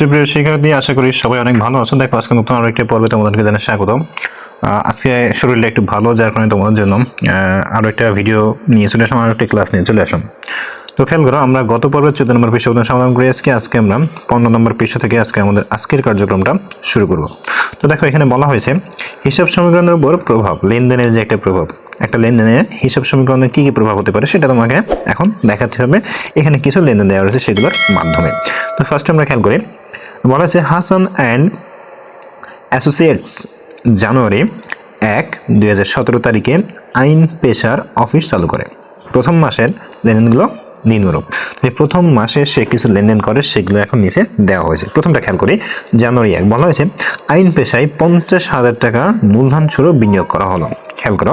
সুপ্রিয় শিক্ষার্থী আশা করি সবাই অনেক ভালো আছো। দেখো আজকে নতুন আরও একটি পর্বে তোমাদেরকে জানাই স্বাগত আহ, আজকে শরীরটা একটু ভালো যার কারণে তোমাদের জন্য আহ, আরও একটা ভিডিও নিয়ে চলে আসলাম আরও একটা ক্লাস নিয়ে চলে আসলাম। তো খেয়াল করো আমরা গত পর্বে চোদ্দ নম্বর পৃষ্ঠা উদাহরণ সমাধান করে আজকে আজকে আমরা পনেরো নম্বর পৃষ্ঠা থেকে আজকে আমাদের আজকের কার্যক্রমটা শুরু করব। তো দেখো এখানে বলা হয়েছে হিসাব সমীকরণের উপর প্রভাব লেনদেনের যে একটা প্রভাব একটা লেনদেনের হিসাব সমীকরণের কী কী প্রভাব হতে পারে সেটা তোমাকে এখন দেখাতে হবে। এখানে কিছু লেনদেন দেওয়া রয়েছে সেগুলোর মাধ্যমে। তো ফার্স্ট আমরা খেয়াল করি বলা হয়েছে হাসান অ্যান্ড অ্যাসোসিয়েটস, জানুয়ারি এক, দুই তারিখে আইন পেশার অফিস চালু করে। প্রথম মাসের লেনদেনগুলো নিম্নরূপ প্রথম মাসে সে কিছু লেনদেন করে, সেগুলো এখন নিচে দেওয়া হয়েছে। প্রথমটা খেয়াল করি, জানুয়ারি এক, বলা হয়েছে আইন পেশায় পঞ্চাশ হাজার টাকা মূলধন স্বরূপ বিনিয়োগ করা হলো। খেয়াল করো,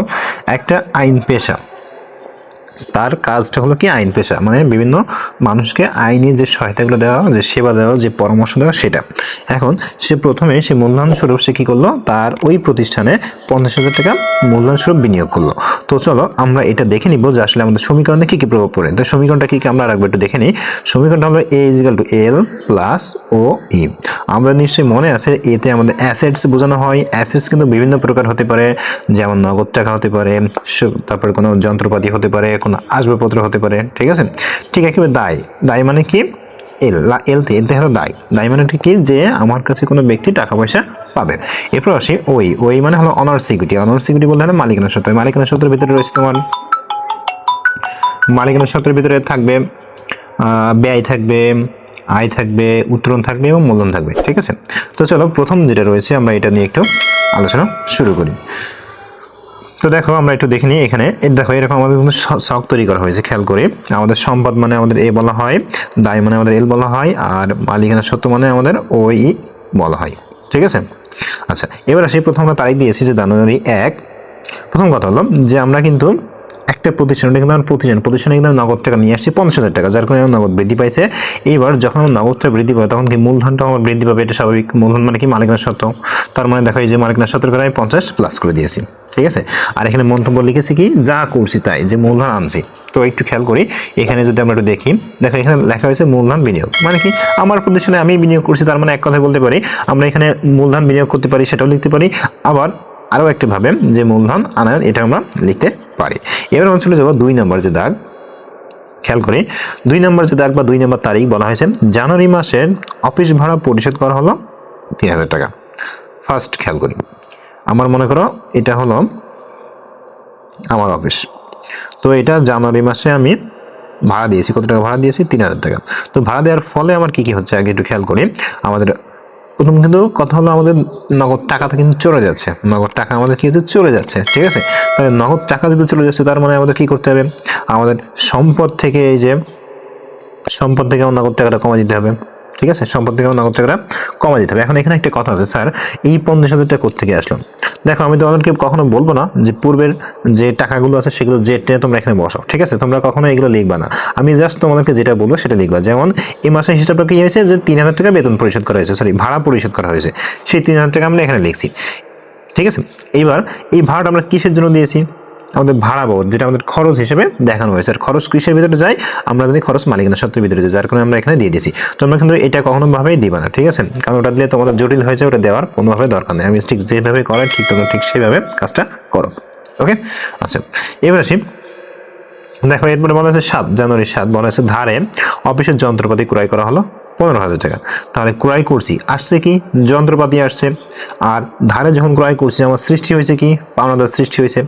একটা আইন পেশা তার কাজটা হলো কি আইন পেশা মানে বিভিন্ন মানুষকে আইনি যে সহায়তাগুলো দেওয়া, যে সেবা দেওয়া, যে পরামর্শ দেওয়া, সেটা। এখন সে প্রথমে সে মূলধন স্বরূপ সে কী করল? তার ওই প্রতিষ্ঠানে পঞ্চাশ হাজার টাকা মূলধন স্বরূপ বিনিয়োগ করল। তো চলো আমরা এটা দেখে নিব যে আসলে আমাদের সমীকরণে কী কী প্রভাব পড়ে। তো সমীকরণটা কী কী আমরা রাখব একটু দেখে নিই। সমীকরণটা হলো a equal to l plus ও ই আমরা নিশ্চয়ই মনে আছে এতে আমাদের অ্যাসেটস বোঝানো হয়। অ্যাসেটস কিন্তু বিভিন্ন প্রকার হতে পারে, যেমন নগদ টাকা হতে পারে তারপরে কোনো যন্ত্রপাতি হতে পারে আসবাবপত্র হতে পারে, ঠিক আছে? ঠিক একেবারে দায়। দায় মানে কি? এল, লা এলতে এলতে হলো দায়। দায় মানে কি? যে আমার কাছে কোনো ব্যক্তি টাকা পয়সা পাবে। এরপর আসি ওই। ওই মানে হলো অনার সিকিউরিটি অনার সিকিউরিটি বলতে হলো মালিকানা সত্ত্ব মালিকানা সত্ত্বের ভিতরে রয়েছে তোমার মালিকানা সত্ত্বের ভিতরে থাকবে ব্যয় থাকবে, আয় থাকবে উত্তরণ থাকবে এবং মূলধন থাকবে, ঠিক আছে? তো চলো প্রথম যেটা রয়েছে আমরা এটা নিয়ে একটু আলোচনা শুরু করি। তো দেখো, আমরা একটু দেখে নিই এখানে। দেখো, এরকম আমাদের কিন্তু শখ তৈরি করা হয়েছে, খেয়াল করে। আমাদের সম্পদ মানে আমাদের এ বলা হয়, দায় মানে আমাদের এল বলা হয়, আর মালিকানা সত্য মানে আমাদের ও ই বলা হয়। ঠিক আছে? আচ্ছা এবার আসি প্রথম আমরা তারিখ দিয়েছি যে জানুয়ারি এক। প্রথম কথা হলো যে আমরা কিন্তু একটা প্রতিষ্ঠান কিন্তু আমার প্রতিষ্ঠান, প্রতিষ্ঠানে কিন্তু নগদ টাকা নিয়ে আসছি, পঞ্চাশ হাজার টাকা, যার কারণে আমার নগদ বৃদ্ধি পাইছে। এইবার যখন আমার নগদটা বৃদ্ধি পাবে, তখন কি মূলধনটা আমার বৃদ্ধি পাবে, এটা স্বাভাবিক। মূলধন মানে কি? মালিকানা সত্ত্ব তার মানে দেখা এই যে মালিকানা সত্ত্বের করে আমি পঞ্চাশ প্লাস করে দিয়েছি। ঠিক আছে? আর এখানে মন্তব্য লিখেছি কি? যা করছি তাই, যে মূলধন আনছি। তো একটু খেয়াল করি, এখানে যদি আমরা একটু দেখি, দেখো এখানে লেখা হয়েছে মূলধন বিনিয়োগ। মানে কি? আমার প্রতিষ্ঠানে আমি বিনিয়োগ করছি, তার মানে এক কথায় বলতে পারি, আমরা এখানে মূলধন বিনিয়োগ করতে পারি, সেটাও লিখতে পারি। আবার আরও একটা ভাবে যে মূলধন আনায়ন এটা আমরা লিখতে পারি। এবার আমরা চলে যাব দুই নম্বর যে দাগ। খেয়াল করি, দুই নম্বর যে দাগ বা দুই নম্বর তারিখ বলা হয়েছে, জানুয়ারি মাসের অফিস ভাড়া পরিশোধ করা হলো তিন হাজার টাকা। ফার্স্ট খেয়াল করি, আমার মনে করো এটা হলো আমার অফিস। তো এটা জানুয়ারি মাসে আমি ভাড়া দিয়েছি, কত টাকা ভাড়া দিয়েছি? তিন হাজার টাকা। তো ভাড়া দেওয়ার ফলে আমার কি কি হচ্ছে? আগে একটু খেয়াল করি, আমাদের প্রথম কিন্তু কথা হলো আমাদের নগদ টাকাটা কিন্তু চলে যাচ্ছে। নগদ টাকা আমাদের কি হচ্ছে? চলে যাচ্ছে, ঠিক আছে? তাহলে নগদ টাকা যদি চলে যাচ্ছে, তার মানে আমাদের কি করতে হবে? আমাদের সম্পদ থেকে এই যে, সম্পদ থেকে আমার নগদ টাকাটা কমা দিতে হবে, ঠিক আছে? সম্পদ থেকে আমার নগদ টাকাটা কমা দিতে হবে। এখন এখানে একটা কথা আছে, স্যার, এই পঞ্চাশ হাজার টাকা কোথেকে আসলো? দেখো, আমি তোমাদেরকে কখনো বলব না যে পূর্বের যে টাকাগুলো আছে সেগুলো যে টেনে তোমরা এখানে বসো ঠিক আছে? তোমরা কখনো এগুলো লিখবা না। আমি জাস্ট তোমাদেরকে যেটা বলব সেটা লিখবা। যেমন, এই মাসের হিসাবটা কি হয়েছে যে তিন হাজার টাকা বেতন পরিশোধ করা হয়েছে সরি ভাড়া পরিশোধ করা হয়েছে। সেই তিন হাজার টাকা আমরা এখানে লিখছি। ঠিক আছে? এইবার এই ভাড়াটা আমরা কিসের জন্য দিয়েছি? আমাদের ভাড়া বাবদ যেটা আমাদের খরচ হিসেবে দেখানো হয়েছে। আর খরচ কিসের ভিতরে যায়? আমরা জানি খরচ মালিকানা সত্ত্বের ভিতরে যায়, যার কারণে আমরা এখানে দিয়ে দিয়েছি। তোমরা কিন্তু এটা কখনো ভাবেই দিবা না, ঠিক আছে? কারণ ওটা দিলে তোমাদের জটিল হয়েছে ওটা দেওয়ার কোনোভাবে দরকার নেই। আমি ঠিক যেভাবে করাই, ঠিক তোমরা ঠিক সেভাবে কাজটা করো, ওকে? আচ্ছা এবার আসি। দেখো, এরপরে বলা হয়েছে সাত জানুয়ারি সাত, বলা হয়েছে ধারে অফিসের যন্ত্রপাতি ক্রয় করা হলো। পনেরো হাজার টাকা। তাহলে ক্রয় করছি, আসছে কি? যন্ত্রপাতি আসছে। আর ধারে যখন ক্রয় করছি, আমার সৃষ্টি হয়েছে কি? পাওনাদার সৃষ্টি হয়েছে।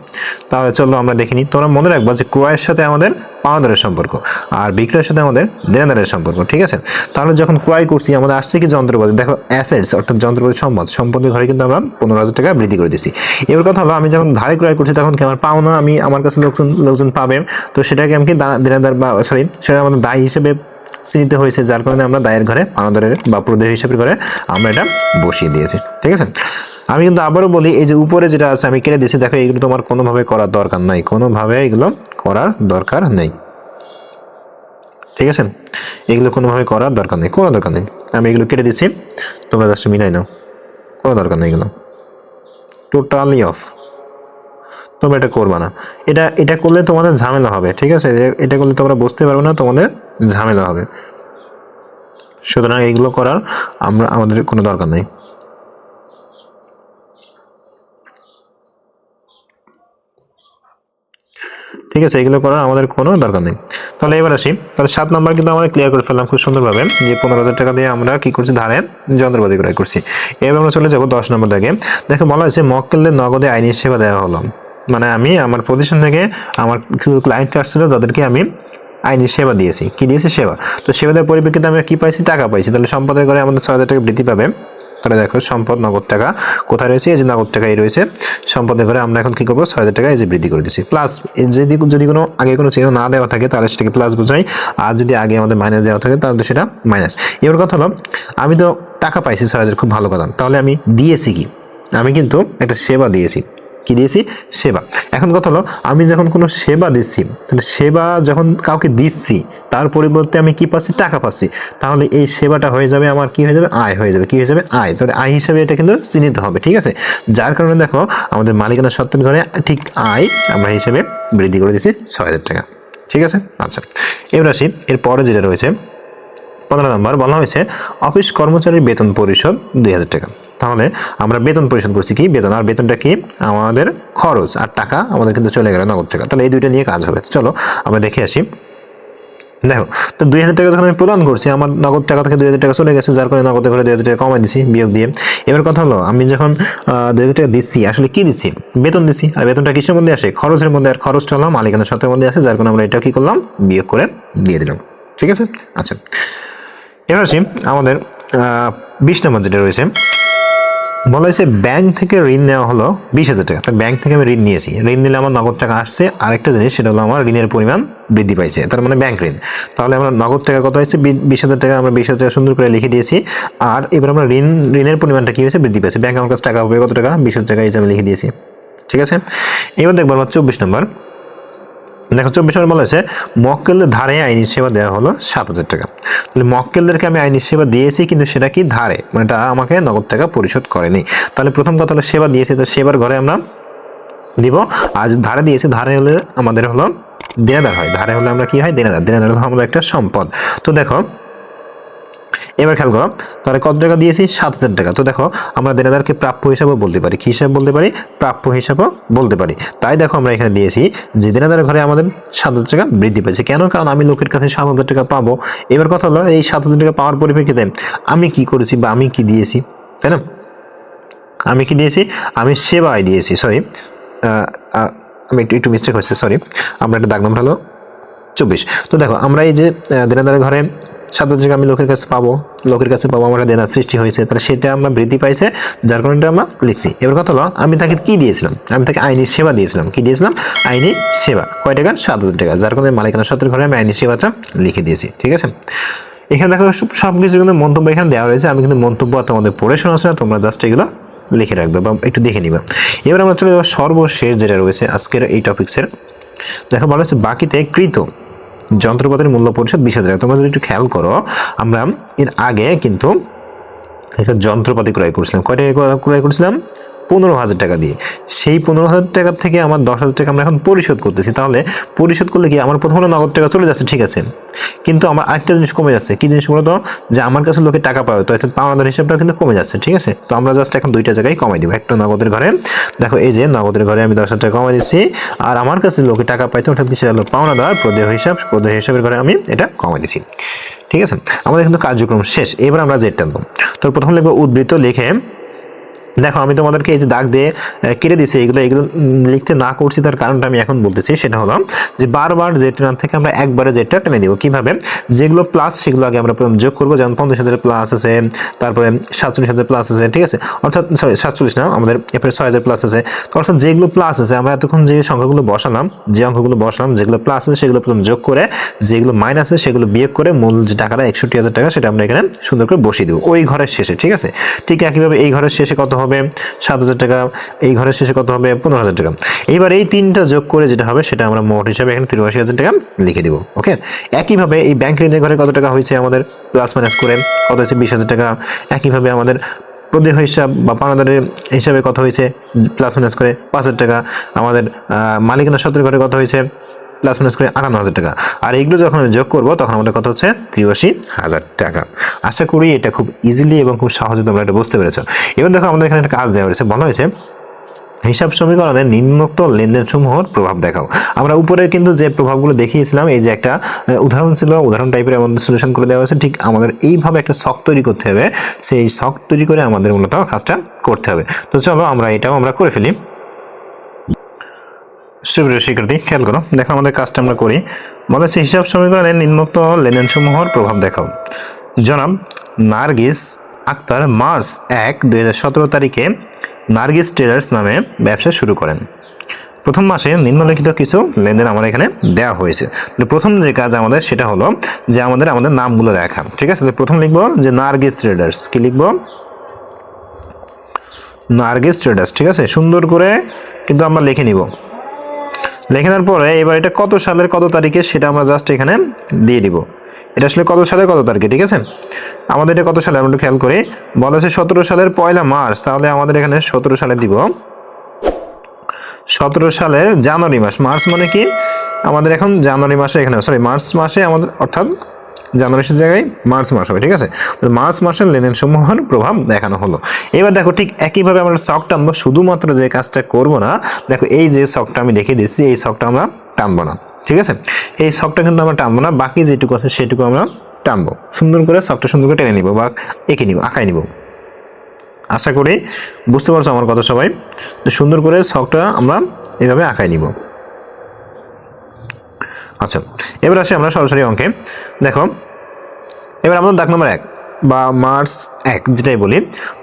তাহলে চলো আমরা দেখিনি তোমরা মনে রাখবা যে ক্রয়ের সাথে আমাদের পাওনাদারের সম্পর্ক আর বিক্রয়ের সাথে আমাদের দেনাদারের সম্পর্ক, ঠিক আছে? তাহলে যখন ক্রয় করছি, আমাদের আসছে কি যন্ত্রপাতি? দেখো অ্যাসেটস অর্থাৎ যন্ত্রপাতি সম্পদ। সম্পদের ঘরে কিন্তু আমরা পনেরো হাজার টাকা বৃদ্ধি করে দিয়েছি। এবার কথা হলো, আমি যখন ধারে ক্রয় করছি, তখন কি আমার পাওনা, আমি আমার কাছে লোকজন লোকজন পাবে? তো সেটাকে আমি কি দেনাদার বা সরি সেটা আমাদের দায় হিসেবে চিহ্নিত হয়েছে, যার কারণে আমরা দায়ের ঘরে পাওনাদারের বা প্রদেয় হিসেবে করে আমরা এটা বসিয়ে দিয়েছি, ঠিক আছে? আমি কিন্তু আবারও বলি, এই যে উপরে যেটা আছে আমি কেটে দিয়েছি, দেখো এগুলো তোমার কোনোভাবে করার দরকার নাই, কোনোভাবে এগুলো করার দরকার নেই। ঠিক আছে? এগুলো কোনোভাবে করার দরকার নেই, কোনো দরকার নেই। আমি এগুলো কেটে দিচ্ছি তোমরা জাস্ট মিলাই নাও, কোনো দরকার নেই এগুলো। টোটালি অফ তোমরা এটা করবে না। এটা এটা করলে তোমাদের ঝামেলা হবে, ঠিক আছে? এটা করলে তোমরা বুঝতে পারবে না, তোমাদের ঝামেলা হবে। সুতরাং এইগুলো করার আমরা, আমাদের কোনো দরকার নেই। ঠিক আছে, এগুলো করার আমাদের কোনো দরকার নেই। তাহলে এবার আসি। তাহলে সাত নাম্বার কিন্তু আমরা ক্লিয়ার করে ফেললাম খুব সুন্দরভাবে যে পনেরো হাজার টাকা দিয়ে আমরা কি করছি? ধারে যন্ত্রপাতি ক্রয় করছি। এবার আমরা চলে যাব দশ নম্বর দাগে দেখো বলা হয়েছে মক্কেলদের নগদে আইনি সেবা দেওয়া হলো। মানে আমি আমার প্রতিষ্ঠান থেকে আমার কিছু ক্লায়েন্ট আসছিল, তাদেরকে আমি আইনি সেবা দিয়েছি। কি দিয়েছি? সেবা। তো সেবা দেওয়ার পরিপ্রেক্ষিতে আমরা কি পাইছি? টাকা পাইছি। তাহলে সম্পদের করে আমাদের ছয় হাজার টাকা বৃদ্ধি পাবে। তাহলে দেখো, সম্পদ, নগদ টাকা কোথায় রয়েছে? এই যে নগদ টাকাই রয়েছে। সম্পদের ঘরে আমরা এখন কি করব? ছয় হাজার টাকা এই যে বৃদ্ধি করে দিচ্ছি প্লাস যদি যদি কোনো আগে কোনো চিহ্ন না দেওয়া থাকে, তাহলে সেটাকে প্লাস বোঝাই আর যদি আগে আমাদের মাইনাস দেওয়া থাকে, তাহলে সেটা মাইনাস এবার কথা হলো, আমি তো টাকা পাইছি ছয় হাজার, খুব ভালো কথা। তাহলে আমি দিয়েছি কি? আমি কিন্তু একটা সেবা দিয়েছি। কি দিয়েছি? সেবা। এখন কথা হলো, আমি যখন কোনো সেবা দিচ্ছি, তাহলে সেবা যখন কাউকে দিচ্ছি, তার পরিবর্তে আমি কি পাচ্ছি? টাকা পাচ্ছি। তাহলে এই সেবাটা হয়ে যাবে আমার কি হয়ে যাবে? আয় হয়ে যাবে। কি হয়ে যাবে? আয়। তাহলে আয় হিসাবে এটা কিন্তু চিহ্নিত হবে, ঠিক আছে? যার কারণে দেখো, আমাদের মালিকানা সত্ত্বের ঘরে ঠিক আয় আমরা হিসেবে বৃদ্ধি করে দিচ্ছি ছয় হাজার টাকা, ঠিক আছে? আচ্ছা এবার আসি এরপরে যেটা রয়েছে, পনেরো নম্বর বলা হয়েছে, অফিস কর্মচারীর বেতন পরিশোধ দুই হাজার টাকা। তাহলে আমরা বেতন পরিশোধ করছি কি? বেতন। আর বেতনটা কি? আমাদের খরচ আর টাকা আমাদের কিন্তু চলে গেল নগদ টাকা। তাহলে এই দুইটা নিয়ে কাজ হবে। চলো আমরা দেখে আসি। দেখো, তো দুই হাজার টাকা যখন আমি প্রদান করছি, আমার নগদ টাকা থেকে দুই হাজার টাকা চলে গেছে, যার কারণে নগদ করে দুই হাজার টাকা কমাই দিছি, বিয়োগ দিয়ে। এবার কথা হলো, আমি যখন দুই হাজার টাকা দিচ্ছি, আসলে কি দিচ্ছি? বেতন দিচ্ছি। আর বেতনটা কিসের মধ্যে আসে? খরচের মধ্যে। আর খরচটা হলো মালিকানা সত্ত্বের মধ্যে আসে, যার কারণে আমরা এটা কি করলাম? বিয়োগ করে দিয়ে দিলাম। ঠিক আছে? আচ্ছা। এবার আসি, আমাদের বিশ নম্বর যেটা রয়েছে। বলা হয়েছে ব্যাংক থেকে ঋণ নেওয়া হলো বিশ হাজার টাকা। তার ব্যাংক থেকে আমি ঋণ নিয়েছি। ঋণ নিলে আমার নগদ টাকা আসছে। আরেকটা জিনিস, সেটা হলো আমার ঋণের পরিমাণ বৃদ্ধি পাইছে। তার মানে ব্যাংক ঋণ। তাহলে আমরা নগদ টাকা কত হয়েছে? বিশ হাজার টাকা আমরা বিশ হাজার টাকা সুন্দর করে লিখে দিয়েছি। আর এবার আমরা ঋণ, ঋণের পরিমাণটা কি হয়েছে? বৃদ্ধি পাইছে। ব্যাংক আমার কাছে টাকা হবে কত টাকা? বিশ হাজার টাকা হিসাবে লিখে দিয়েছি। ঠিক আছে? এবার দেখব আমার চব্বিশ নম্বর। দেখো, চব্বিশ নম্বর বলা হয়েছে মক্কেলদের ধারে আইনি সেবা দেওয়া হলো সাত হাজার টাকা। তাহলে মক্কেলদেরকে আমি আইনি সেবা দিয়েছি, কিন্তু সেটা কি ধারে? মানে এটা আমাকে নগদ টাকা পরিশোধ করেনি। তাহলে প্রথম কথা হলো সেবা দিয়েছি, তো সেবার ঘরে আমরা দিব। আজ ধারে দিয়েছি, ধারে হলে আমাদের হলো দেনাদার হয়। ধারে হলে আমরা কি হয়? দেনাদার। দেনাদার হলো আমাদের একটা সম্পদ। তো দেখো এবার খেয়াল করো, তাহলে কত টাকা দিয়েছি? সাত হাজার টাকা। তো দেখো, আমরা দেনাদারকে প্রাপ্য হিসাবেও বলতে পারি। কি হিসাবে বলতে পারি? প্রাপ্য হিসাবেও বলতে পারি। তাই দেখো, আমরা এখানে দিয়েছি যে দেনাদারের ঘরে আমাদের সাত হাজার টাকা বৃদ্ধি পেয়েছে। কেন? কারণ আমি লোকের কাছে সাত হাজার টাকা পাবো। এবার কথা হলো, এই সাত হাজার টাকা পাওয়ার পরিপ্রেক্ষিতে আমি কি করেছি বা আমি কি দিয়েছি? তাই না? আমি কি দিয়েছি? আমি সেবায় দিয়েছি। সরি আমি একটু একটু মিস্টেক হয়েছে। সরি আমরা একটা দাগ নাম্বার হলো চব্বিশ। তো দেখো, আমরা এই যে দেনাদারের ঘরে হাজার আমি লোকের কাছে পাবো, লোকের কাছে পাবো, আমার দেনার সৃষ্টি হয়েছে, তাহলে সেটা আমরা বৃদ্ধি পাইছে, যার কারণে আমরা লিখছি। এবার কথা হলো, আমি তাকে কি দিয়েছিলাম? আমি তাকে আইনি সেবা দিয়েছিলাম। কি দিয়েছিলাম? আইনি সেবা। কয় টাকা? সাত হাজার টাকা। যার কারণে মালিকানা সত্ত্বের ঘরে আমি আইনি সেবাটা লিখে দিয়েছি। ঠিক আছে? এখানে দেখো সব কিছু কিন্তু মন্তব্য এখানে দেওয়া রয়েছে। আমি কিন্তু মন্তব্য তোমাদের পড়ে শোনাচ্ছি না, তোমরা জাস্ট এগুলো লিখে রাখবে বা একটু দেখে নিবে। এবার আমরা চলে যাব সর্বশেষ যেটা রয়েছে আজকের এই টপিক্সের দেখো, বলা হচ্ছে বাকিতে কৃত। যন্ত্রপাতির মূল্য পরিশোধ বিশ হাজার তোমরা যদি একটু খেয়াল করো, আমরা এর আগে কিন্তু একটা যন্ত্রপাতি ক্রয় করছিলাম। কয়টা ক্রয় করছিলাম? পনেরো হাজার টাকা দিয়ে। সেই পনেরো হাজার টাকার থেকে আমার দশ হাজার টাকা আমরা এখন পরিশোধ করতেছি। তাহলে পরিশোধ করলে কি আমার প্রথমে নগদ টাকা চলে যাচ্ছে? ঠিক আছে। কিন্তু আমার আরেকটা জিনিস কমে যাচ্ছে। কি জিনিস বলতো? যে আমার কাছে লোকে টাকা পাবে তো অর্থাৎ পাওনাদার হিসাবটা কিন্তু কমে যাচ্ছে। ঠিক আছে? তো আমরা জাস্ট এখন দুইটা জায়গায় কমাই দিব। একটা নগদের ঘরে। দেখো, এই যে নগদের ঘরে আমি দশ হাজার টাকা কমাই দিচ্ছি। আর আমার কাছে লোকে টাকা পাইতো অর্থাৎ কি সেটা হলো পাওনাদার, প্রদেয় হিসাব, প্রদেয় হিসাবের ঘরে আমি এটা কমাই দিচ্ছি। ঠিক আছে? আমাদের কিন্তু কার্যক্রম শেষ। এবার আমরা জেড টানবো তো প্রথম লিখব উদ্বৃত্ত লিখে দেখো, আমি তোমাদেরকে এই যে দাগ দিয়ে কেটে দিছি এগুলো এগুলো লিখতে না করছি, তার কারণটা আমি এখন বলতেছি। সেটা হলো যে বারবার জেড টান থেকে আমরা একবারে জেডটা টেনে দিব কীভাবে? যেগুলো প্লাস সেগুলো আগে আমরা যোগ করব, যেমন পঞ্চাশ হাজার প্লাস আছে, তারপরে সাতচল্লিশ হাজার প্লাস আছে, ঠিক আছে? অর্থাৎ সরি সাতচল্লিশ না, আমাদের এরপরে ছয় হাজার প্লাস আছে। অর্থাৎ যেগুলো প্লাস আছে, আমরা এতক্ষণ যে সংখ্যাগুলো বসালাম, যে অঙ্কগুলো বসালাম, যেগুলো প্লাস আছে, সেগুলো প্রথম যোগ করে, যেগুলো মাইনাস আছে, সেগুলো বিয়োগ করে মূল যে টাকাটা, একষট্টি হাজার টাকা, সেটা আমরা এখানে সুন্দর করে বসিয়ে দেবো। ওই ঘরের শেষে, ঠিক আছে? ঠিক একইভাবে এই ঘরের শেষে কত হবে? সাত হাজার টাকা। এই ঘরের শেষে কত হবে? পনেরো হাজার টাকা। এইবার এই তিনটা যোগ করে যেটা হবে, সেটা আমরা মোট হিসাবে এখানে তিরাশি হাজার টাকা লিখে দিব ওকে একইভাবে এই ব্যাংক ঋণের ঘরে কত টাকা হয়েছে আমাদের প্লাস মাইনাস করে? কত হয়েছে? বিশ হাজার টাকা। একইভাবে আমাদের প্রদেহ হিসাব বা পানাদারের হিসাবে কত হয়েছে? প্লাস মাইনাস করে পাঁচ হাজার টাকা। আমাদের মালিকানা সত্তর ঘরে কত হয়েছে? প্লাস মাইনাস করে আটান্ন হাজার টাকা। আর এগুলো যখন আমি যোগ করব, তখন আমাদের কত হচ্ছে? তিরাশি হাজার টাকা। আশা করি এটা খুব ইজিলি এবং খুব সহজে তোমরা এটা বুঝতে পেরেছ। এবার দেখো আমাদের এখানে একটা কাজ দেওয়া হয়েছে। বলা হয়েছে, হিসাব সমীকরণে নিম্নোক্ত লেনদেন সমূহর প্রভাব দেখাও। আমরা উপরে কিন্তু যে প্রভাবগুলো দেখিয়েছিলাম, এই যে একটা উদাহরণ ছিল, উদাহরণ টাইপের আমাদের সলিউশন করে দেওয়া হয়েছে। ঠিক আমাদের এইভাবে একটা শখ তৈরি করতে হবে। সেই শখ তৈরি করে আমাদের মূলত কাজটা করতে হবে। তো চলো আমরা এটাও আমরা করে ফেলি। সুপ্রিয় শিক্ষার্থী, খেয়াল করো, দেখো আমাদের কাজটা আমরা করি। বলা হচ্ছে হিসাব সমীকরণে নিম্নোক্ত লেনদেন সমূহর প্রভাব দেখাও। জনাব, নার্গিস আক্তার মার্চ এক, দুই তারিখে নার্গিস ট্রেডার্স নামে ব্যবসা শুরু করেন। প্রথম মাসে নিম্নলিখিত কিছু লেনদেন আমার এখানে দেওয়া হয়েছে। প্রথম যে কাজ আমাদের, সেটা হলো যে আমাদের আমাদের নামগুলো দেখা ঠিক আছে? প্রথম লিখব যে নার্গিস ট্রেডার্স কি লিখব? নার্গিস ট্রেডার্স ঠিক আছে? সুন্দর করে কিন্তু আমরা লিখে নিব। লিখে দেওয়ার পরে এবার এটা কত সালের কত তারিখে সেটা আমরা জাস্ট এখানে দিয়ে দিব। এটা আসলে কত সালের কত তারিখে, ঠিক আছে? আমাদের এটা কত সালে, আমরা একটু খেয়াল করি। বলা আছে সতেরো সালের পয়লা মার্চ, তাহলে আমাদের এখানে সতেরো সালে দিব। সতেরো সালের জানুয়ারি মাস, মার্চ মানে কি? আমাদের এখন জানুয়ারি মাসে এখানে সরি মার্চ মাসে আমাদের, অর্থাৎ জানুয়ারির জায়গায় মার্চ মাস হবে, ঠিক আছে? তো মার্চ মাসের লেনদেন সমূহের প্রভাব দেখানো হলো। এবার দেখো ঠিক একইভাবে আমরা শখ টানবো, শুধুমাত্র যে কাজটা করব না, দেখো এই যে শখটা আমি দেখিয়ে দিচ্ছি, এই শখটা আমরা টানবো না, ঠিক আছে? এই শখটা কিন্তু আমরা টানবো না, বাকি যেটুকু আছে সেটুকু আমরা টানবো। সুন্দর করে শখটা সুন্দর করে টেনে নিব বা এঁকে নিব আঁকাই নিব। আশা করি বুঝতে পারছ আমার কথা সবাই? সুন্দর করে শখটা আমরা এভাবে আঁকাই নিব। আচ্ছা এবার আসি আমরা সরাসরি অঙ্কে। দেখো, এবার আমাদের দাগ নম্বর এক বা মার্চ এক, যেটাই বলি,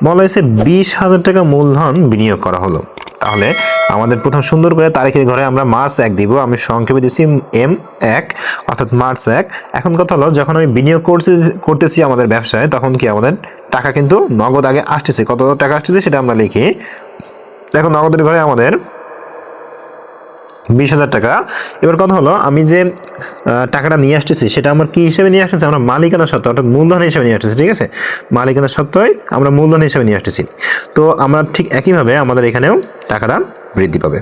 বলা হয়েছে বিশ হাজার টাকা মূলধন বিনিয়োগ করা হলো। তাহলে আমাদের প্রথম সুন্দর করে তারিখের ঘরে আমরা মার্চ এক দিব, আমি সংক্ষেপে দিচ্ছি এম এক, অর্থাৎ মার্চ এক। এখন কথা হলো, যখন আমি বিনিয়োগ করছি, করতেছি আমাদের ব্যবসায়, তখন কি আমাদের টাকা কিন্তু নগদ আগে আসতেছে। কত টাকা আসতেছে সেটা আমরা লিখি। দেখো, নগদের ঘরে আমাদের বিশ হাজার টাকা। এবার কথা হলো, আমি যে টাকাটা নিয়ে আসতেছি, সেটা আমার কি হিসেবে নিয়ে আসতেছি? আমরা মালিকানা সত্ত্ব অর্থাৎ মূলধন হিসেবে নিয়ে আসতেছি, ঠিক আছে? মালিকানা সত্ত্বই আমরা মূলধন হিসেবে নিয়ে আসতেছি। তো আমরা ঠিক একইভাবে আমাদের এখানেও টাকাটা বৃদ্ধি পাবে।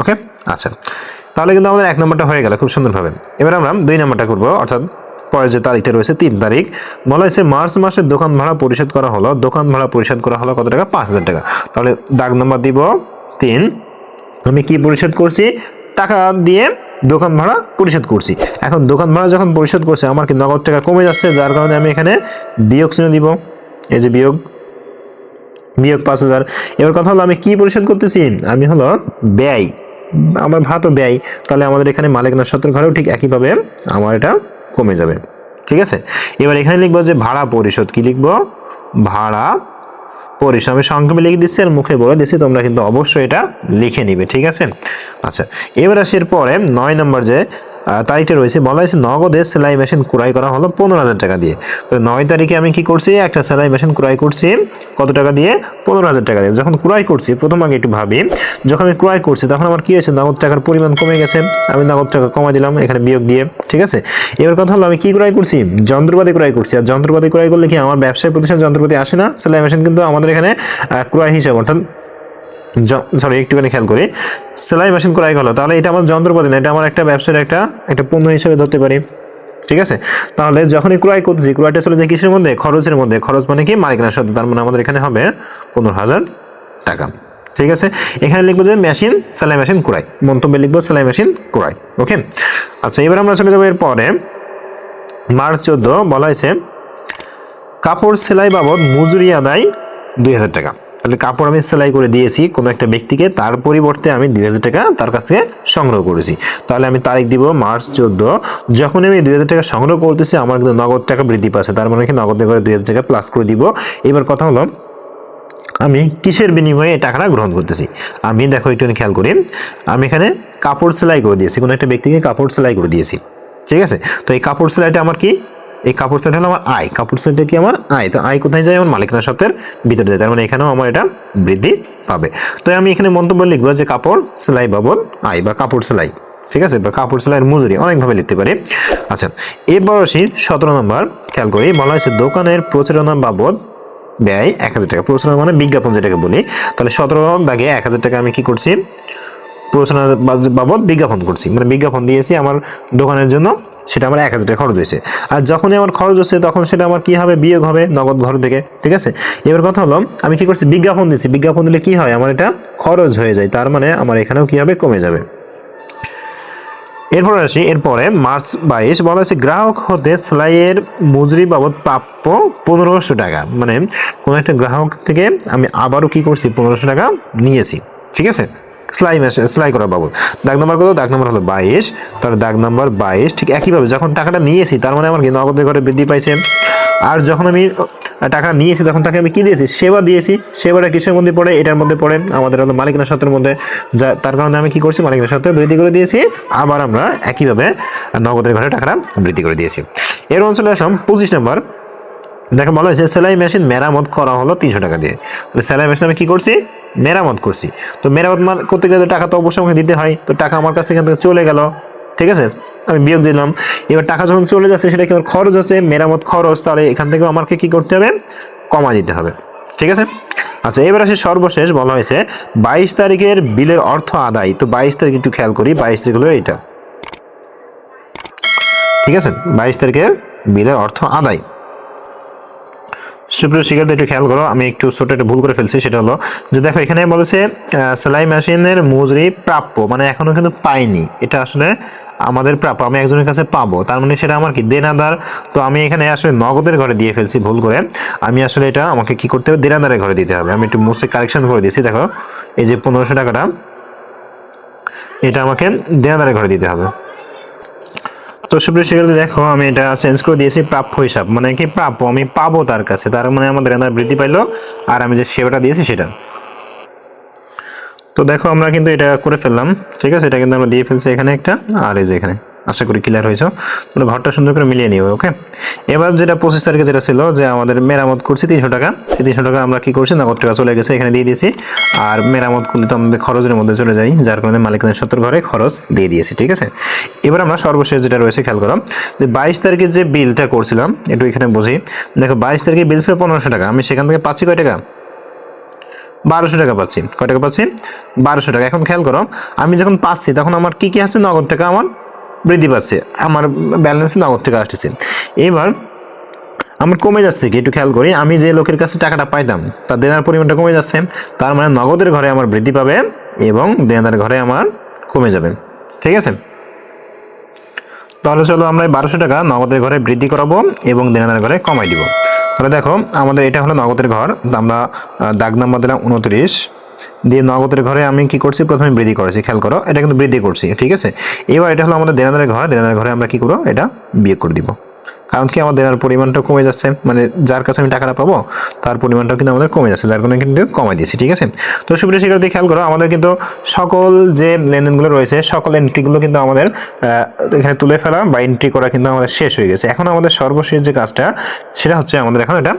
ওকে? আচ্ছা। তাহলে কিন্তু আমাদের এক নম্বরটা হয়ে গেল খুব সুন্দরভাবে। এবার আমরা দুই নম্বরটা করব, অর্থাৎ পরের যে তারিখটা রয়েছে, তিন তারিখ। বলা হয়েছে মার্চ মাসের দোকান ভাড়া পরিশোধ করা হলো। দোকান ভাড়া পরিশোধ করা হলো কত টাকা? পাঁচ হাজার টাকা। তাহলে দাগ নম্বর দিব তিন। আমি কি পরিশোধ করছি? টাকা দিয়ে দোকান ভাড়া পরিশোধ করছি। এখন দোকান ভাড়া যখন পরিশোধ করছে, আমার কি নগদ টাকা কমে যাচ্ছে, যার কারণে আমি এখানে বিয়োগ চিহ্ন দিব। এই যে বিয়োগ বিয়োগ পাঁচ হাজার। এবার কথা হলো, আমি কি পরিশোধ করতেছি? আমি হলো ব্যয়। আমার তো ব্যয়, তাহলে আমাদের এখানে মালিকানা সত্তর ঘরেও ঠিক একইভাবে আমার এটা কমে যাবে। ঠিক আছে? এবার এখানে লিখব যে ভাড়া পরিশোধ। কি লিখব? ভাড়া পরিশোধ আমি সংক্ষেপে লিখে দিচ্ছি আর মুখে বলে দিচ্ছি, তোমরা কিন্তু অবশ্যই এটা লিখে নিবে, ঠিক আছে? আচ্ছা এবার আসি এর পরে নয় নম্বর যে তারিখটা রয়েছে। বলা হয়েছে নগদে সেলাই মেশিন ক্রয় করা হলো পনেরো হাজার টাকা দিয়ে। তো নয় তারিখে আমি কি করছি? একটা সেলাই মেশিন ক্রয় করছি। কত টাকা দিয়ে? পনেরো হাজার টাকা দিয়ে। যখন ক্রয় করছি, প্রথম আগে একটু ভাবি, যখন আমি ক্রয় করছি, তখন আমার কি হয়েছে? নগদ টাকার পরিমাণ কমে গেছে। আমি নগদ টাকা কমাই দিলাম, এখানে বিয়োগ দিয়ে, ঠিক আছে? এবার কথা হলো, আমি কি ক্রয় করছি? যন্ত্রপাতি ক্রয় করছি। আর যন্ত্রপাতি ক্রয় করলে কি আমার ব্যবসায় প্রতিষ্ঠান যন্ত্রপাতি আসে না? সেলাই মেশিন কিন্তু আমাদের এখানে ক্রয় হিসাব, অর্থাৎ সরি একটুখানি খেয়াল করি। সেলাই মেশিন ক্রয় হলো তাহলে এটা আমার যন্ত্রপাতি না, এটা আমার একটা ব্যবসার একটা একটা পণ্য হিসেবে ধরতে পারি। ঠিক আছে? তাহলে যখনই ক্রয় করছি, ক্রয়টা চলে যায় কিসের মধ্যে? খরচের মধ্যে। খরচ মানে কি? মালিকানা সত্ত্ব তার মানে আমাদের এখানে হবে পনেরো হাজার টাকা। ঠিক আছে? এখানে লিখব যে মেশিন সেলাই মেশিন ক্রয় মন্তব্যে লিখব সেলাই মেশিন ক্রয় ওকে আচ্ছা এবার আমরা চলে যাব এরপরে। মার্চ চোদ্দ বলা হয়েছে, কাপড় সেলাই বাবদ মজুরি আদায় দুই হাজার টাকা। তাহলে কাপড় আমি সেলাই করে দিয়েছি কোনো একটা ব্যক্তিকে, তার পরিবর্তে আমি দুই হাজার টাকা তার কাছ থেকে সংগ্রহ করেছি। তাহলে আমি তারিখ দিব মার্চ চোদ্দ। যখন আমি দুই হাজার টাকা সংগ্রহ করতেছি, আমার কিন্তু নগদ টাকা বৃদ্ধি পাচ্ছে। তার মানে কি নগদ করে দুই হাজার টাকা প্লাস করে দিব। এবার কথা হলো, আমি কিসের বিনিময়ে এই টাকাটা গ্রহণ করতেছি? আমি দেখো একটু খেয়াল করি, আমি এখানে কাপড় সেলাই করে দিয়েছি। কোনো একটা ব্যক্তিকে কাপড় সেলাই করে দিয়েছি। ঠিক আছে? তো এই কাপড় সেলাইটা আমার কি? এই কাপড় সেলাইটা হলো আমার আয় কাপড় সেলাইটা কি আমার আয় তো আয় কোথায় যায়? আমার মালিকানা সত্ত্বের ভিতরে যায়। তার মানে এখানেও আমার এটা বৃদ্ধি পাবে। তো আমি এখানে মন্তব্য লিখব যে কাপড় সেলাই বাবদ আয় বা কাপড় সেলাই। ঠিক আছে? বা কাপড় সেলাইয়ের মজুরি অনেকভাবে লিখতে পারি। আচ্ছা এরপর আসি সতেরো নম্বর, খেয়াল করি বলা হয়েছে দোকানের প্রচারণা বাবদ ব্যয় এক হাজার টাকা। প্রচারণা মানে বিজ্ঞাপন যেটাকে বলি। তাহলে সতেরো দাগে এক হাজার টাকা আমি কি করছি? বাজ- বাবদ বিজ্ঞাপন করছি। মানে বিজ্ঞাপন দিয়েছি আমার দোকানের জন্য, সেটা আমার এক হাজার টাকা খরচ হয়েছে। আর যখনই আমার খরচ হচ্ছে, তখন সেটা আমার কি হবে? বিয়োগ হবে নগদ ঘর থেকে, ঠিক আছে? এবার কথা হলো, আমি কি করছি? বিজ্ঞাপন দিচ্ছি বিজ্ঞাপন দিলে কি হয়? আমার এটা খরচ হয়ে যায়। তার মানে আমার এখানেও কি হবে? কমে যাবে। এরপর আসি, এরপরে মার্চ বাইশ, বলা হচ্ছে গ্রাহক হতে সেলাইয়ের মজুরি বাবদ প্রাপ্য পনেরোশো টাকা। মানে কোনো একটা গ্রাহক থেকে আমি আবারও কি করছি? পনেরোশো টাকা নিয়েছি। ঠিক আছে? সেলাই মেশিন সেলাই করা বাবদ। দাগ নাম্বার কত? দাগ নাম্বার হলো বাইশ। তাহলে দাগ নাম্বার বাইশ, ঠিক একইভাবে যখন টাকাটা নিয়েছি, তার মানে আমার কি নগদের ঘরে বৃদ্ধি পাইছে। আর যখন আমি টাকা নিয়েছি, তখন তাকে আমি কি দিয়েছি? সেবা দিয়েছি। সেবাটা কিসের মধ্যে পড়ে? এটার মধ্যে পড়ে আমাদের হলো মালিকানা সত্ত্বের মধ্যে। যা, তার কারণে আমি কি করছি? মালিকানা সত্ত্বে বৃদ্ধি করে দিয়েছি। আবার আমরা একইভাবে নগদের ঘরে টাকাটা বৃদ্ধি করে দিয়েছি। এর অঞ্চলে আসলাম পঁচিশ নম্বর দেখো বলা হয়েছে, সেলাই মেশিন মেরামত করা হলো তিনশো টাকা দিয়ে। তাহলে সেলাই মেশিন আমি কী করছি? মেরামত করছি। তো মেরামত করতে গেলে টাকা তো অবশ্যই আমাকে দিতে হয়। তো টাকা আমার কাছে এখান থেকে চলে গেল। ঠিক আছে? আমি বিয়োগ দিলাম। এবার টাকা যখন চলে যাচ্ছে, সেটা কি আমার খরচ আছে? মেরামত খরচ, তাহলে এখান থেকেও আমাকে কি করতে হবে? কমা দিতে হবে। ঠিক আছে? আচ্ছা এবার আসে সর্বশেষ বলা হয়েছে, বাইশ তারিখের বিলের অর্থ আদায়। তো বাইশ তারিখ একটু খেয়াল করি, বাইশ তারিখ হলো এইটা। ঠিক আছে? বাইশ তারিখের বিলের অর্থ আদায়। সুপ্রিয় শিক্ষার্থী, একটু খেয়াল করো, আমি একটু ছোট একটা ভুল করে ফেলছি, সেটা হলো যে দেখো, এখানে বলেছে সেলাই মেশিনের মজুরি প্রাপ্য মানে এখনও কিন্তু পাইনি। এটা আসলে আমাদের প্রাপ্য, আমি একজনের কাছে পাবো। তার মানে সেটা আমার কি দেনাদার? তো আমি এখানে আসলে নগদের ঘরে দিয়ে ফেলছি ভুল করে। আমি আসলে এটা আমাকে কি করতে হবে? দেনাদারের ঘরে দিতে হবে। আমি একটু মুছে কারেকশন করে দিয়েছি, দেখো, এই যে পনেরোশো টাকাটা, এটা আমাকে দেনাদারের ঘরে দিতে হবে। তো সুপ্রিয় শিক্ষার্থী, দেখো, আমি এটা চেঞ্জ করে দিয়েছি প্রাপ্য হিসাব। মানে কি প্রাপ্য? আমি পাবো তার কাছে। তার মানে আমাদের এনার বৃদ্ধি পাইলো, আর আমি যে সেবাটা দিয়েছি সেটা। তো দেখো, আমরা কিন্তু এটা করে ফেললাম। ঠিক আছে? এটা কিন্তু আমরা দিয়ে ফেলছি এখানে একটা, আর এই যে এখানে। আশা করি ক্লিয়ার হয়েছে। তোমরা ঘরটা সুন্দর করে মিলিয়ে নিও ওকে এবার যেটা পঁচিশ তারিখে যেটা ছিল যে আমাদের মেরামত করছি তিনশো টাকা। তিনশো টাকা আমরা কি করছি? নগদ টাকা চলে গেছে, এখানে দিয়ে দিয়েছি। আর মেরামত করলে তো আমাদের খরচের মধ্যে চলে যাই যার কারণে মালিকানের সত্তর ঘরে খরচ দিয়ে দিয়েছি, ঠিক আছে? এবার আমরা সর্বশেষ যেটা রয়েছে, খেয়াল করো। যে বাইশ তারিখে যে বিলটা করছিলাম, একটু এখানে বুঝি। দেখো, বাইশ তারিখে বিল ছিল পনেরোশো টাকা। আমি সেখান থেকে পাচ্ছি কয় টাকা? বারোশো টাকা পাচ্ছি। কয় টাকা পাচ্ছি? বারোশো টাকা। এখন খেয়াল করো, আমি যখন পাচ্ছি, তখন আমার কি কি আছে? নগদ টাকা আমার বৃদ্ধি পাচ্ছে, আমার ব্যালেন্সে নগদ থেকে আসতেছে। এবার আমার কমে যাচ্ছে কি, একটু খেয়াল করি, আমি যে লোকের কাছে টাকাটা পাইতাম, তার দেনার পরিমাণটা কমে যাচ্ছে, তার মানে নগদের ঘরে আমার বৃদ্ধি পাবে এবং দেনার ঘরে আমার কমে যাবে। ঠিক আছে? তাহলে চলো আমরা বারোশো টাকা নগদের ঘরে বৃদ্ধি করাবো এবং দেনাদার ঘরে কমাই দিব। তাহলে দেখো, আমাদের এটা হলো নগদের ঘর, আমরা দাগ নাম্বার দিলাম উনত্রিশ। দিয়ে নগদের ঘরে আমি কি করছি? প্রথমে বৃদ্ধি করেছি, খেয়াল করো, এটা কিন্তু বৃদ্ধি করছি, ঠিক আছে? এবার এটা হলো আমাদের দেনাদারের ঘর, দেনাদারের ঘরে আমরা কি করব? এটা বিয়ে করে দিব। কারণ কি আমার দেনার পরিমাণটা কমে যাচ্ছে মানে যার কাছে আমি টাকাটা পাবো, তার পরিমাণটাও কিন্তু আমাদের কমে যাচ্ছে, যার কারণে কিন্তু কমাই দিয়েছি, ঠিক আছে? তো সুপ্রিয় শিক্ষার্থী খেয়াল করো, আমাদের কিন্তু সকল যে লেনদেনগুলো রয়েছে, সকল এন্ট্রিগুলো কিন্তু আমাদের এখানে তুলে ফেলা বা এন্ট্রি করা কিন্তু আমাদের শেষ হয়ে গেছে। এখন আমাদের সর্বশেষ যে কাজটা, সেটা হচ্ছে আমাদের এখন এটা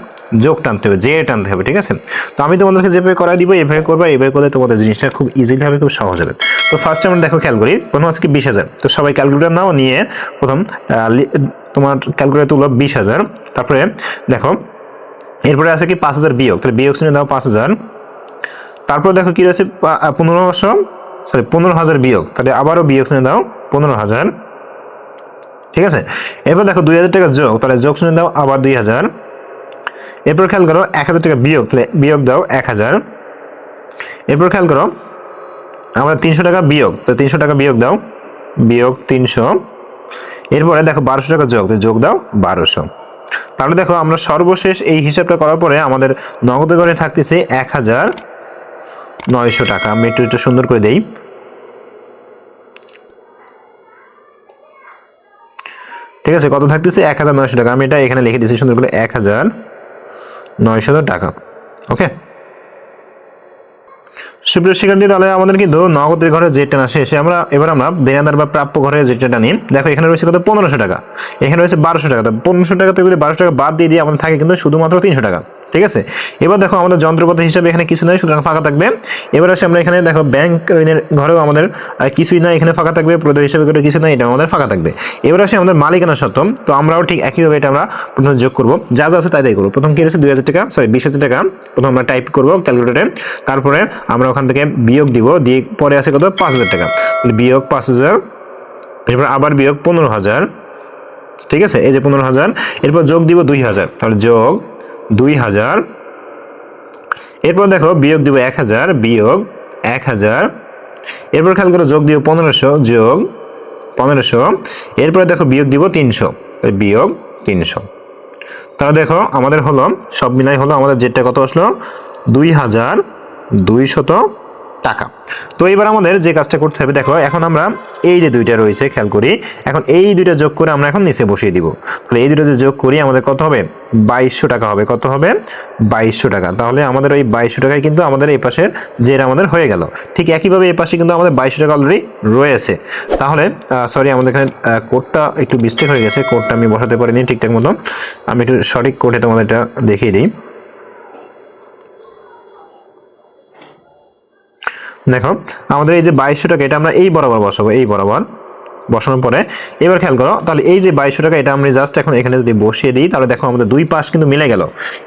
যোগ টানতে হবে যে টানতে হবে, ঠিক আছে? তো আমি তোমাদেরকে যেভাবে করাই দিব, এভাবে করবা এভাবে করলে তোমাদের জিনিসটা খুব ইজিলি হবে, খুব সহজ হবে। তো ফার্স্ট আমরা দেখো, খেয়াল করি, প্রথম আছে কি বিশ হাজার। তো সবাই ক্যালকুলেটার নাও, নিয়ে প্রথম তোমার ক্যালকুলেটার তুলো বিশ হাজার। তারপরে দেখো, এরপরে আছে কি পাঁচ হাজার বিয়োগ। তাহলে বিয়োগ শুনে দাও পাঁচ হাজার। তারপর দেখো কি রয়েছে পনেরোশো সরি পনেরো হাজার বিয়োগ। তাহলে আবারও বিয়োগ শুনে দাও পনেরো হাজার। ঠিক আছে? এরপর দেখো দুই হাজার টাকা যোগ। তাহলে যোগ শুনে দাও আবার দুই হাজার। এরপর খেয়াল করো, এক হাজার টাকা বিয়োগ। তাহলে বিয়োগ দাও এক হাজার। এরপর খেয়াল করো, আমরা তিনশো টাকা বিয়োগ। তো তিনশো টাকা বিয়োগ দাও। বিয়োগ তিনশো। এরপরে দেখো বারোশো টাকা যোগ যোগ দাও বারোশো। তাহলে দেখো আমরা সর্বশেষ এই হিসাবটা করার পরে আমাদের নগদ করে থাকতেছে এক হাজার নয়শো টাকা। আমি একটু একটু সুন্দর করে দেই। ঠিক আছে, কত থাকতেছে? এক হাজার নয়শো টাকা। আমি এটা এখানে লিখে দিচ্ছি সুন্দর করে এক হাজার নয়শো টাকা। ওকে? সুপ্রিয় শিক্ষার্থী, তাহলে আমাদের কিন্তু নগদের ঘরে যে ট্রেন আসে এসে আমরা এবার আমরা দেনাদার বা প্রাপ্য ঘরে যে টানি দেখো, এখানে রয়েছে কত? পনেরোশো টাকা। এখানে রয়েছে বারোশো টাকা। পনেরোশো টাকা থেকে যদি বারোশো টাকা বাদ দিয়ে দিয়ে আমাদের থাকে কিন্তু শুধুমাত্র তিনশো টাকা। ঠিক আছে? এবার দেখো আমাদের যন্ত্রপাতি হিসাবে এখানে কিছু নাই, সুতরাং ফাঁকা থাকবে। এবার আসে আমরা এখানে, দেখো, ব্যাংক ঋণের ঘরেও আমাদের কিছুই নাই, এখানে ফাঁকা থাকবে, প্রদেয় হিসাবে করে কিছু নাই এটা আমাদের ফাঁকা থাকবে। এবার আসে আমাদের মালিকানা সত্ত্ব তো আমরাও ঠিক একইভাবে এটা আমরা প্রথমে যোগ করব। যা যা আছে তাই তাই করব। প্রথম কি আছে দুই হাজার টাকা সরি বিশ হাজার টাকা। প্রথম আমরা টাইপ করব ক্যালকুলেটরে তারপরে আমরা ওখান থেকে বিয়োগ দিব, দিয়ে পরে আছে কত? পাঁচ হাজার টাকা। বিয়োগ পাঁচ হাজার, এরপর আবার বিয়োগ পনেরো হাজার, ঠিক আছে? এই যে পনেরো হাজার, এরপর যোগ দিব দুই হাজার। তাহলে যোগ দুই হাজার। এরপর দেখো, বিয়োগ দিব এক হাজার, বিয়োগ এক হাজার। এরপর খেয়াল করো, যোগ দিব পনেরোশো, যোগ পনেরোশো। এরপরে দেখো, বিয়োগ দিব তিনশো বিয়োগ তিনশো। তাহলে দেখো, আমাদের হলো, সব মিলাই হলো, আমাদের যেটা কত আসলো? দুই হাজার দুইশত টাকা। তো এবার আমাদের যে কাজটা করতে হবে, দেখো, এখন আমরা এই যে দুইটা রয়েছে, খেয়াল করি, এখন এই দুইটা যোগ করে আমরা এখন নিচে বসিয়ে দিব। তাহলে এই দুটো যে যোগ করি, আমাদের কত হবে? বাইশশো টাকা হবে। কত হবে? বাইশশো টাকা। তাহলে আমাদের ওই বাইশশো টাকায় কিন্তু আমাদের এই পাশের জের আমাদের হয়ে গেল। ঠিক একইভাবে এই পাশে কিন্তু আমাদের বাইশশো টাকা অলরেডি রয়েছে। তাহলে সরি আমাদের এখানে কোডটা একটু মিস্টেক হয়ে গেছে। কোডটা আমি বসাতে পারিনি ঠিকঠাক মতো। আমি একটু সঠিক কোডে তোমাদের এটা দেখিয়ে দিই। দেখো, আমাদের এই যে বাইশশো টাকা, এটা আমরা এই বরাবর বসাবো, এই বরাবর। বসানোর পরে, এবার খেয়াল করো, তাহলে এই যে বাইশশো টাকা, এটা আমরা জাস্ট এখন এখানে যদি বসিয়ে দিই, তাহলে দেখো আমাদের দুই পাশ কিন্তু মিলে গেল।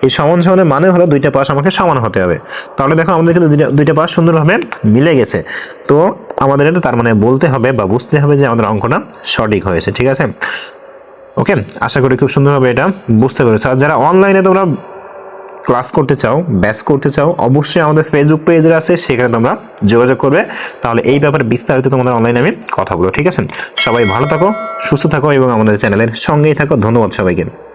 এই সমান সমানের মানে হলো দুইটা পাশ আমাকে সমান হতে হবে। তাহলে দেখো আমাদের কিন্তু দুইটা পাশ সুন্দরভাবে মিলে গেছে। তো আমাদের এটা তার মানে বলতে হবে বা বুঝতে হবে যে আমাদের অঙ্কটা সঠিক হয়েছে, ঠিক আছে? ওকে, আশা করি খুব সুন্দরভাবে এটা বুঝতে পেরেছ। আর যারা অনলাইনে তোমরা ক্লাস করতে চাও, ব্যাস করতে চাও, অবশ্যই আমাদের ফেসবুক পেজ আছে, সেখানে তোমরা যোগাযোগ করবে। তাহলে এই ব্যাপারে বিস্তারিত তোমাদের অনলাইনে আমি কথা বলব, ঠিক আছে? সবাই ভালো থাকো, সুস্থ থাকো এবং আমাদের চ্যানেলের সঙ্গেই থাকো। ধন্যবাদ সবাইকে।